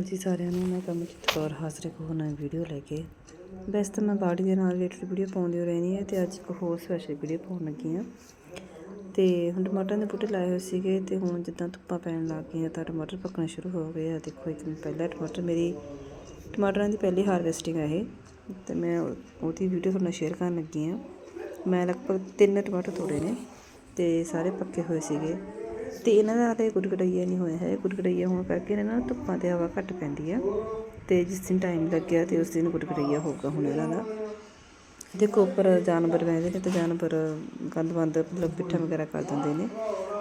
ਅਕਾਲ ਜੀ ਸਾਰਿਆਂ ਨੂੰ ਮੈਂ ਕਮਲਜੀਤ ਕੌਰ ਹਾਜ਼ਰ ਇੱਕ ਹੋਰ ਨਵੀਂ ਵੀਡੀਓ ਲੈ ਕੇ। ਵੈਸੇ ਤਾਂ ਮੈਂ ਬਾੜੀ ਦੇ ਨਾਲ ਰਿਲੇਟਡ ਵੀਡੀਓ ਪਾਉਂਦੀ ਹੋ ਰਹਿੰਦੀ ਹੈ ਤੇ ਅੱਜ ਇੱਕ ਹੋਰ ਸਪੈਸ਼ਲ ਵੀਡੀਓ ਪਾਉਣ ਲੱਗੀ ਹਾਂ। ਤੇ ਹੁਣ ਟਮਾਟਰਾਂ ਦੇ ਬੂਟੇ ਲਾਏ ਹੋਏ ਸੀਗੇ ਤੇ ਹੁਣ ਜਿੱਦਾਂ ਧੁੱਪਾਂ ਪੈਣ ਲੱਗ ਗਈਆਂ ਤਾਂ ਟਮਾਟਰ ਪੱਕਣਾ ਸ਼ੁਰੂ ਹੋ ਗਏ ਆ। ਦੇਖੋ ਇੱਕ ਦਿਨ ਪਹਿਲਾਂ ਟਮਾਟਰ ਮੇਰੀ, ਟਮਾਟਰਾਂ ਦੀ ਪਹਿਲੀ ਹਾਰਵੈਸਟਿੰਗ ਆ ਇਹ। ਤੇ ਮੈਂ ਉਹਦੀ ਵੀਡੀਓ ਤੁਹਾਨੂੰ ਸ਼ੇਅਰ ਕਰਨ ਲੱਗੀ ਹਾਂ। ਮੈਂ ਲਗਭਗ ਤਿੰਨ ਟਮਾਟਰ ਤੋੜੇ ਨੇ ਤੇ ਸਾਰੇ ਪੱਕੇ ਹੋਏ ਸੀਗੇ। ਤੇ ਇਹਨਾਂ ਦਾ ਹਾਲੇ ਗੁੜਗੜਈਆ ਨਹੀਂ ਹੋਇਆ ਹੈ। ਗੁੜਗੜਈਆ ਹੋਣ ਕਰਕੇ ਇਹਨਾਂ ਨੂੰ ਧੁੱਪਾਂ ਤੇ ਹਵਾ ਘੱਟ ਪੈਂਦੀ ਆ। ਤੇ ਜਿਸ ਦਿਨ ਟਾਈਮ ਲੱਗਿਆ ਤੇ ਉਸ ਦਿਨ ਗੁੜਗੜਈਆ ਹੋਊਗਾ ਹੁਣ ਇਹਨਾਂ ਦਾ। ਦੇਖੋ ਉੱਪਰ ਜਾਨਵਰ ਬਹਿੰਦੇ ਨੇ ਤੇ ਜਾਨਵਰ ਗੰਦ ਬੰਦ ਮਤਲਬ ਪਿੱਠਾ ਵਗੈਰਾ ਕਰ ਦਿੰਦੇ ਨੇ।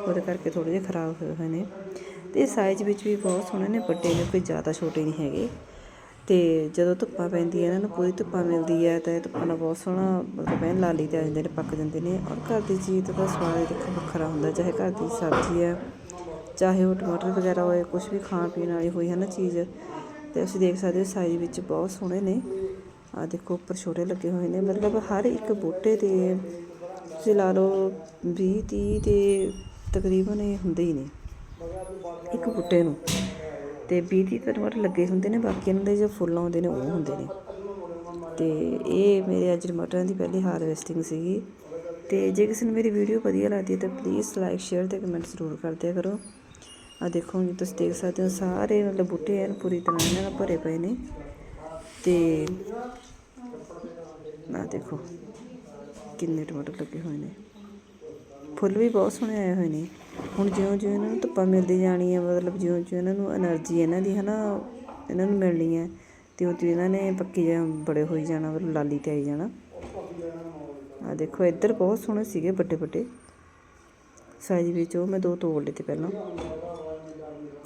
ਉਹਦੇ ਕਰਕੇ ਥੋੜੇ ਜਿਹੇ ਖਰਾਬ ਹੋਏ ਹੋਏ ਨੇ। ਤੇ ਸਾਈਜ਼ ਵਿੱਚ ਵੀ ਬਹੁਤ ਸੋਹਣੇ ਨੇ, ਵੱਡੇ ਨੇ ਕੋਈ ਜ਼ਿਆਦਾ ਛੋਟੇ ਨਹੀਂ ਹੈਗੇ। ਤੇ ਜਦੋਂ ਧੁੱਪਾਂ ਪੈਂਦੀਆਂ ਇਹਨਾਂ ਨੂੰ, ਪੂਰੀ ਧੁੱਪਾਂ ਮਿਲਦੀ ਹੈ ਤਾਂ ਇਹ ਧੁੱਪਾਂ ਨਾਲ ਬਹੁਤ ਸੋਹਣਾ ਮਤਲਬ ਐਨ ਲਾਲੀ ਤੇ ਆ ਜਾਂਦੇ ਨੇ, ਪੱਕ ਜਾਂਦੇ ਨੇ ਔਰ ਘਰ ਦੀ ਚੀਜ਼ ਦਾ ਸਵਾਦ ਦੇਖੋ ਵੱਖਰਾ ਹੁੰਦਾ, ਚਾਹੇ ਘਰ ਦੀ ਸਬਜ਼ੀ ਹੈ, ਚਾਹੇ ਉਹ ਟਮਾਟਰ ਵਗੈਰਾ ਹੋਏ ਕੁਝ ਵੀ ਖਾਣ ਪੀਣ ਵਾਲੀ ਹੋਈ ਹੈ ਨਾ ਚੀਜ਼, ਤੇ ਤੁਸੀਂ ਦੇਖ ਸਕਦੇ ਹੋ ਸਾਈਜ਼ ਵਿੱਚ ਬਹੁਤ ਸੋਹਣੇ ਨੇ। ਆ ਦੇਖੋ ਉੱਪਰ ਛੋਟੇ ਲੱਗੇ ਹੋਏ ਨੇ, ਮਤਲਬ ਹਰ ਇੱਕ ਬੂਟੇ ਦੇ ਤੁਸੀਂ ਲਾ ਲਓ 20 30 ਤੇ ਤਕਰੀਬਨ ਇਹ ਹੁੰਦੇ ਹੀ ਨੇ, ਇੱਕ ਬੂਟੇ ਨੂੰ। ਤੇ 20 30 ਤਾਂ ਟਮਾਟਰ ਲੱਗੇ ਹੁੰਦੇ ਨੇ, ਬਾਕੀ ਇਹਨਾਂ ਦੇ ਜੋ ਫੁੱਲ ਆਉਂਦੇ ਨੇ ਉਹ ਹੁੰਦੇ ਨੇ। ਤੇ ਇਹ ਮੇਰੇ ਅੱਜ ਟਮਾਟਰਾਂ ਦੀ ਪਹਿਲੀ ਹਾਰਵੈਸਟਿੰਗ ਸੀਗੀ। ਤੇ ਜੇ ਕਿਸੇ ਨੂੰ ਮੇਰੀ ਵੀਡੀਓ ਵਧੀਆ ਲੱਗਦੀ ਹੈ ਤਾਂ ਪਲੀਜ਼ ਲਾਈਕ ਸ਼ੇਅਰ ਤੇ ਕਮੈਂਟ ਜ਼ਰੂਰ ਕਰ ਦਿਆ ਕਰੋ। ਆ ਦੇਖੋ ਜੀ ਤੁਸੀਂ ਦੇਖ ਸਕਦੇ ਹੋ, ਸਾਰੇ ਮਤਲਬ ਬੂਟੇ ਐਨ ਪੂਰੀ ਤਰ੍ਹਾਂ ਇਹਨਾਂ ਨਾਲ ਭਰੇ ਪਏ ਨੇ। ਤੇ ਆ ਦੇਖੋ ਕਿੰਨੇ ਟਮਾਟਰ ਲੱਗੇ ਹੋਏ ਨੇ। ਫੁੱਲ ਵੀ ਬਹੁਤ ਸੋਹਣੇ ਆਏ ਹੋਏ ਨੇ। ਹੁਣ ਜਿਉਂ ਜਿਉਂ ਇਹਨਾਂ ਨੂੰ ਧੁੱਪਾਂ ਮਿਲਦੀ ਜਾਣੀ ਹੈ ਮਤਲਬ ਜਿਉਂ ਜਿਉਂ ਇਹਨਾਂ ਨੂੰ એનર્ਜੀ ਇਹਨਾਂ ਦੀ, ਹਨਾ, ਇਹਨਾਂ ਨੂੰ ਮਿਲਣੀ ਹੈ ਤਿਉਂ ਤਿਉਂ ਇਹਨਾਂ ਨੇ ਪੱਕੀ ਜਾਂ ਬੜੇ ਹੋਈ ਜਾਣਾ, ਮਤਲਬ ਲਾਲੀ ਤੇ ਆਈ ਜਾਣਾ। ਆ ਦੇਖੋ, ਇੱਧਰ ਬਹੁਤ ਸੋਹਣੇ ਸੀਗੇ ਵੱਡੇ ਵੱਡੇ ਸਾਈਜ਼ ਵਿੱਚ, ਉਹ ਮੈਂ ਦੋ ਤੋੜ ਲਏ ਤੇ ਪਹਿਲਾਂ।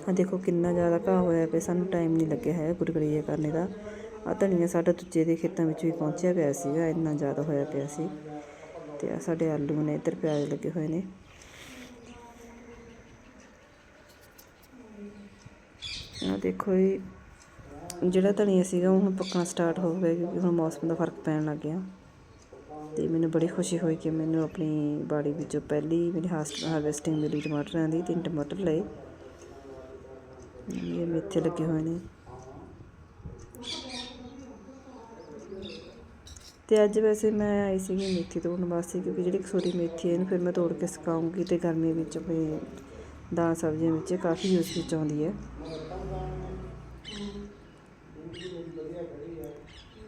ਆ ਦੇਖੋ ਕਿੰਨਾ ਜ਼ਿਆਦਾ ਘਾਹ ਹੋਇਆ ਪਿਆ, ਸਾਨੂੰ ਟਾਈਮ ਨਹੀਂ ਲੱਗਿਆ ਹੈ ਗੁਰਗੜੀਆ ਕਰਨੇ ਦਾ। ਆ ਧਨੀਆ ਸਾਡਾ ਦੂਜੇ ਦੇ ਖੇਤਾਂ ਵਿੱਚ ਵੀ ਪਹੁੰਚਿਆ ਪਿਆ ਸੀਗਾ, ਇੰਨਾ ਜ਼ਿਆਦਾ ਹੋਇਆ ਪਿਆ ਸੀ। ਤੇ ਆ ਸਾਡੇ ਆਲੂ ਨੇ, ਇੱਧਰ ਪਿਆਜ਼ ਲੱਗੇ ਹੋਏ ਨੇ। ਆ ਦੇਖੋ ਜੀ, ਜਿਹੜਾ ਧਨੀਆ ਸੀਗਾ ਉਹ ਹੁਣ ਪੱਕਣਾ ਸਟਾਰਟ ਹੋ ਗਿਆ ਕਿਉਂਕਿ ਹੁਣ ਮੌਸਮ ਦਾ ਫ਼ਰਕ ਪੈਣ ਲੱਗ ਗਿਆ। ਤੇ ਮੈਨੂੰ ਬੜੀ ਖੁਸ਼ੀ ਹੋਈ ਕਿ ਮੈਨੂੰ ਆਪਣੀ ਬਾੜੀ ਵਿੱਚੋਂ ਪਹਿਲੀ ਮੇਰੀ ਹਾਰਵੈਸਟਿੰਗ ਮਿਲੀ ਟਮਾਟਰਾਂ ਦੀ ਤਿੰਨ ਟਮਾਟਰ ਲਏ। ਇਹ ਮੇਥੇ ਲੱਗੇ ਹੋਏ ਨੇ। ਤੇ ਅੱਜ ਵੈਸੇ ਮੈਂ ਆਈ ਸੀਗੀ ਮੇਥੀ ਤੋੜਨ ਵਾਸਤੇ ਕਿਉਂਕਿ ਜਿਹੜੀ ਕਸੂਰੀ ਮੇਥੀ ਹੈ ਇਹਨੂੰ ਫਿਰ ਮੈਂ ਤੋੜ ਕੇ ਸੁਕਾਉਂਗੀ ਤੇ ਗਰਮੀ ਵਿੱਚ ਆਪਣੇ ਦਾਲ ਸਬਜ਼ੀਆਂ ਵਿੱਚ ਕਾਫੀ ਯੂਜ਼ ਵਿੱਚ ਆਉਂਦੀ ਹੈ।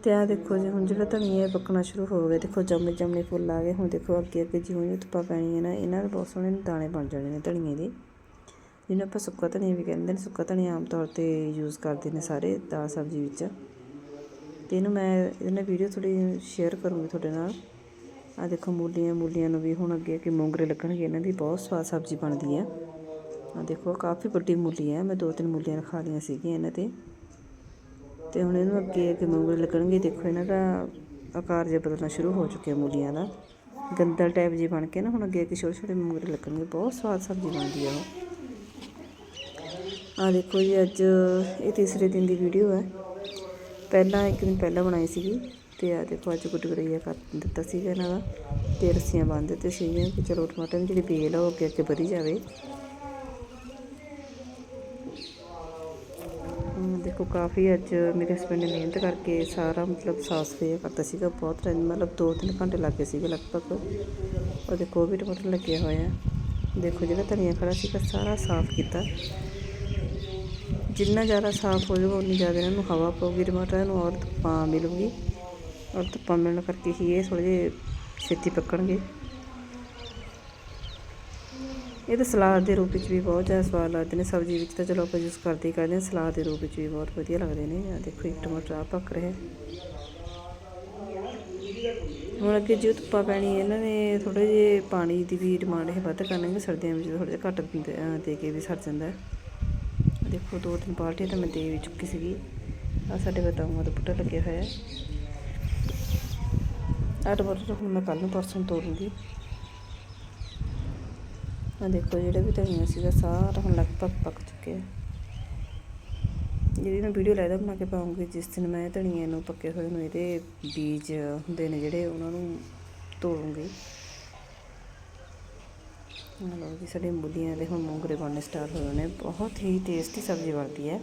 ਤੇ ਆ ਦੇਖੋ ਜੀ, ਹੁਣ ਜਿਹੜਾ ਧਨੀਆ ਪੱਕਣਾ ਸ਼ੁਰੂ ਹੋ ਗਿਆ, ਦੇਖੋ ਜੰਮੇ ਜੰਮੇ ਫੁੱਲ ਆ ਗਏ। ਹੁਣ ਦੇਖੋ ਅੱਗੇ ਅੱਗੇ ਜਿਉਂ ਜਿਉਂ ਧੁੱਪਾਂ ਪੈਣੀਆਂ ਨਾ, ਇਹਨਾਂ ਦੇ ਬਹੁਤ ਸੋਹਣੇ ਦਾਣੇ ਬਣ ਜਾਣੇ ਨੇ ਧਨੀਏ ਦੇ। ਜਿਹਨੂੰ ਆਪਾਂ ਸੁੱਕਾ ਧਨੀਆ ਵੀ ਕਹਿੰਦੇ ਨੇ, ਸੁੱਕਾ ਧਨੀਆ ਆਮ ਤੌਰ ਤੇ ਯੂਜ਼ ਕਰਦੇ ਨੇ ਸਾਰੇ ਦਾਲ ਸਬਜ਼ੀ ਵਿੱਚ। ਤੇ ਇਹਨੂੰ ਮੈਂ, ਇਹਨੇ ਵੀਡੀਓ ਥੋੜੀ ਸ਼ੇਅਰ ਕਰੂੰਗੀ ਤੁਹਾਡੇ ਨਾਲ। ਆ ਦੇਖੋ ਮੂਲੀਆਂ ਮੂਲੀਆਂ ਨੂੰ ਵੀ ਹੁਣ ਅੱਗੇ ਅੱਗੇ ਮੂੰਗਰੇ ਲੱਗਣਗੇ, ਇਹਨਾਂ ਦੀ ਬਹੁਤ ਸਵਾਦ ਸਬਜ਼ੀ ਬਣਦੀ ਹੈ। ਆ ਦੇਖੋ ਕਾਫੀ ਵੱਡੀ ਮੂਲੀ ਹੈ, ਮੈਂ ਦੋ ਤਿੰਨ ਮੂਲੀਆਂ ਰਖਾ ਲਈਆਂ ਸੀਗੀਆਂ ਇਹਨਾਂ ਤੇ। ਤੇ ਹੁਣ ਇਹਨੂੰ ਅੱਗੇ ਅੱਗੇ ਮੂੰਗਰੇ ਲੱਗਣਗੇ, ਦੇਖੋ ਇਹਨਾਂ ਦਾ ਆਕਾਰ ਜਿਹਾ ਬਦਲਣਾ ਸ਼ੁਰੂ ਹੋ ਚੁੱਕਿਆ ਮੂਲੀਆਂ ਦਾ। ਗੰਦਲ ਟਾਈਪ ਜੀ ਬਣ ਕੇ ਨਾ ਹੁਣ ਅੱਗੇ ਅੱਗੇ ਛੋਟੇ ਛੋਟੇ ਮੂੰਗਰੇ ਲੱਗਣਗੇ, ਬਹੁਤ ਸਵਾਦ ਸਬਜ਼ੀ ਬਣਦੀ ਆ ਉਹ। ਆ ਦੇਖੋ ਜੀ, ਅੱਜ ਇਹ ਤੀਸਰੇ ਦਿਨ ਦੀ ਵੀਡੀਓ ਹੈ ਪਹਿਲਾਂ ਇੱਕ ਦਿਨ ਪਹਿਲਾਂ ਬਣਾਈ ਸੀਗੀ ਤੇ ਆ ਦੇਖੋ ਅੱਜ ਗੁੱਡ ਗਰਈਆ ਕਰ ਦਿੱਤਾ ਸੀਗਾ ਇਹਨਾਂ ਦਾ ਤੇ ਰੱਸੀਆਂ ਬੰਨ ਦਿੱਤੇ ਸੀਗੀਆਂ ਕਿ ਚਲੋ ਟਮਾਟਰ ਦੀ ਜਿਹੜੀ ਬੇਲ ਆ ਉਹ ਅੱਗੇ ਅੱਗੇ ਵਧੀ ਜਾਵੇ। ਦੇਖੋ ਕਾਫੀ ਅੱਜ ਮੇਰੇ ਹਸਬੰਡ ਨੇ ਮਿਹਨਤ ਕਰਕੇ ਸਾਰਾ ਮਤਲਬ ਸਾਫ਼ ਸਫ਼ਾਈ ਕਰਤਾ ਸੀਗਾ, ਬਹੁਤ ਟਾਈਮ ਮਤਲਬ 2-3 ਘੰਟੇ ਲੱਗੇ ਸੀਗੇ ਲਗਭਗ। ਉਹ ਦੇਖੋ ਉਹ ਵੀ ਟਮਾਟਰ ਲੱਗਿਆ ਹੋਇਆ ਦੇਖੋ ਜਿਹੜਾ ਧਨੀਆ ਖੜਾ ਸੀਗਾ, ਸਾਰਾ ਸਾਫ਼ ਕੀਤਾ। ਜਿੰਨਾ ਜ਼ਿਆਦਾ ਸਾਫ਼ ਹੋ ਜਾਊਗਾ, ਉਨੀ ਜ਼ਿਆਦਾ ਇਹਨਾਂ ਨੂੰ ਹਵਾ ਪਊਗੀ, ਟਮਾਟਰਾਂ ਨੂੰ ਔਰ ਧੁੱਪਾਂ ਮਿਲੂਗੀ। ਔਰ ਧੁੱਪਾਂ ਮਿਲਣ ਕਰਕੇ ਹੀ ਇਹ ਥੋੜ੍ਹੇ ਜਿਹੇ ਛੇਤੀ ਪੱਕਣਗੇ। ਇਹ ਤਾਂ ਸਲਾਦ ਦੇ ਰੂਪ ਵਿੱਚ ਵੀ ਬਹੁਤ ਜ਼ਿਆਦਾ ਸਵਾਦ ਲੱਗਦੇ ਨੇ। ਸਬਜ਼ੀ ਵਿੱਚ ਤਾਂ ਚਲੋ ਆਪਾਂ ਯੂਜ਼ ਕਰਦੇ ਹੀ ਕਰਦੇ ਹਾਂ। ਸਲਾਦ ਦੇ ਰੂਪ ਵਿੱਚ ਵੀ ਬਹੁਤ ਵਧੀਆ ਲੱਗਦੇ ਨੇ। ਆ ਦੇਖੋ, ਇੱਕ ਟਮਾਟਰ ਆ ਪੱਕ ਰਿਹਾ ਹੁਣ ਅੱਗੇ ਜੇ ਧੁੱਪਾ ਪੈਣੀ ਇਹਨਾਂ ਨੇ ਥੋੜੇ ਜਿਹੇ ਪਾਣੀ ਦੀ ਵੀ ਡਿਮਾਂਡ ਇਹ ਵੱਧ ਕਰਨਗੇ ਸਰਦੀਆਂ ਵਿੱਚ ਥੋੜਾ ਜਿਹਾ ਘੱਟ ਦਿੰਦੇ- ਦੇ ਕੇ ਵੀ ਸਰ ਜਾਂਦਾ ਦੇਖੋ, ਦੋ ਤਿੰਨ ਬਾਲਟੀਆਂ ਤਾਂ ਮੈਂ ਦੇ ਵੀ ਚੁੱਕੀ ਸੀਗੀ। ਆ ਸਾਡੇ ਬਤਾਉਂਗਾ ਦਾ ਬੂਟਾ ਲੱਗਿਆ ਹੋਇਆ ਹੈ। ਆਹ ਟਮਾਟਰ ਹੁਣ ਮੈਂ ਕੱਲ ਨੂੰ ਪਰਸੋਂ ਤੋੜੂੰਗੀ। ਆ ਦੇਖੋ ਜਿਹੜੇ ਵੀ ਧਨੀਆ ਸੀਗਾ ਸਾਰਾ ਹੁਣ ਲਗਭਗ ਪੱਕ ਚੁੱਕਿਆ ਜਿਹੜੀ ਮੈਂ ਵੀਡੀਓ ਲੈਦਾ ਬਣਾ ਕੇ ਪਾਉਂਗੀ, ਜਿਸ ਦਿਨ ਮੈਂ ਧਨੀਏ ਨੂੰ ਪੱਕੇ ਹੋਏ ਨੂੰ ਇਹਦੇ ਬੀਜ ਹੁੰਦੇ ਨੇ ਜਿਹੜੇ, ਉਹਨਾਂ ਨੂੰ ਤੋੜੂੰਗੀ। ਲਓ ਜੀ ਸਾਡੇ ਮੂਲੀਆਂ ਦੇ ਹੁਣ ਮੂੰਗਰੇ ਬਣਨੇ ਸਟਾਰਟ ਹੋ ਨੇ। ਬਹੁਤ ਹੀ ਟੇਸਟੀ ਸਬਜ਼ੀ ਬਣਦੀ ਹੈ।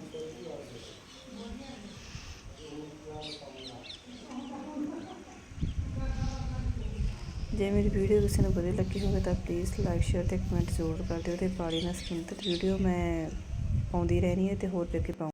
ਜੇ ਮੇਰੀ ਵੀਡੀਓ ਕਿਸੇ ਨੂੰ ਵਧੀਆ ਲੱਗੀ ਹੋਵੇ ਤਾਂ ਪਲੀਜ਼ ਲਾਈਕ ਸ਼ੇਅਰ ਤੇ ਕਮੈਂਟ ਜ਼ਰੂਰ ਕਰ ਦਿਓ ਤੇ ਬਾੜੀ ਨਾਲ ਸੰਬੰਧਿਤ ਵੀਡੀਓ ਮੈਂ ਪਾਉਂਦੀ ਰਹਿਣੀ ਹੈ ਤੇ ਹੋਰ ਵੀ ਅੱਗੇ ਪਾਉਂ